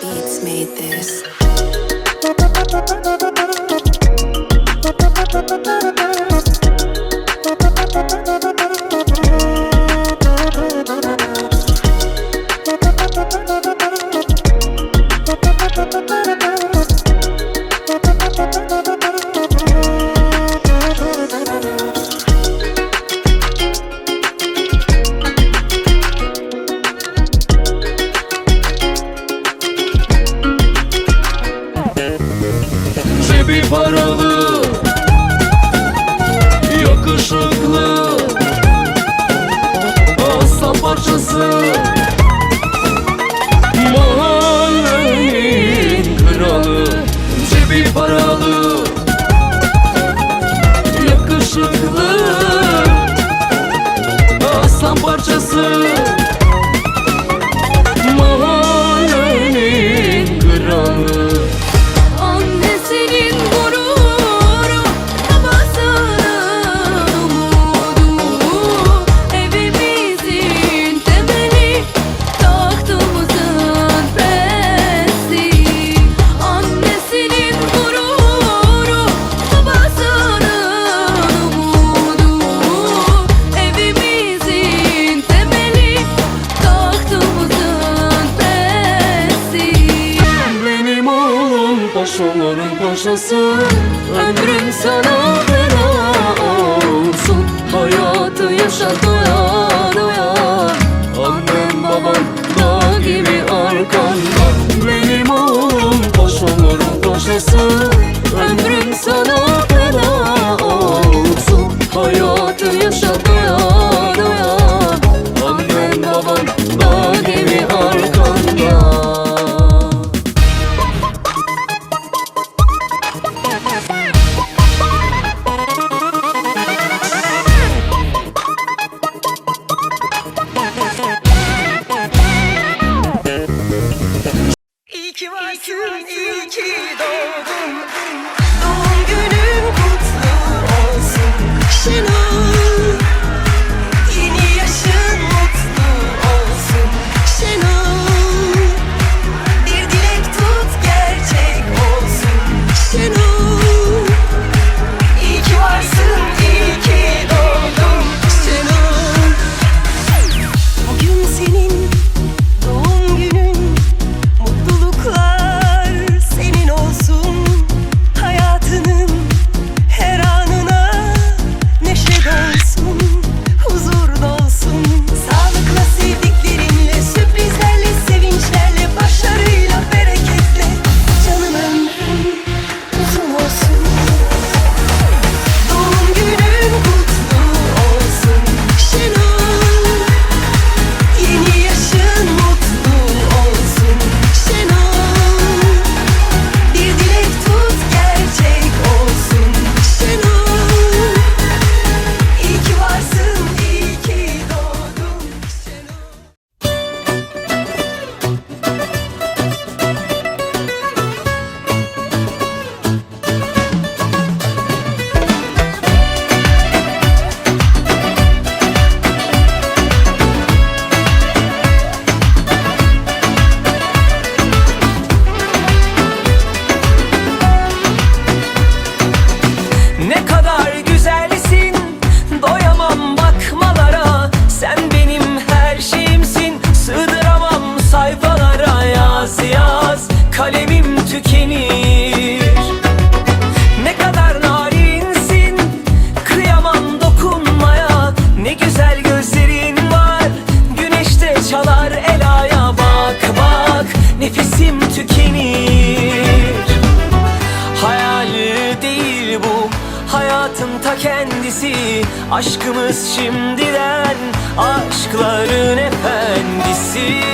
Beats made this. Paralı Baş olurum paşası Ömrüm sana fena olsun. Hayatı yaşa doya doya Annem babam dağ gibi arkanda Benim oğlum baş olurum paşası Ömrüm sana fena kalemim tükenir. Ne kadar narinsin kıyamam dokunmaya. Ne güzel gözlerin var güneşte çalar elaya Bak bak nefesim tükenir. Hayal değil bu hayatın ta kendisi. Aşkımız şimdiden aşkların efendisi.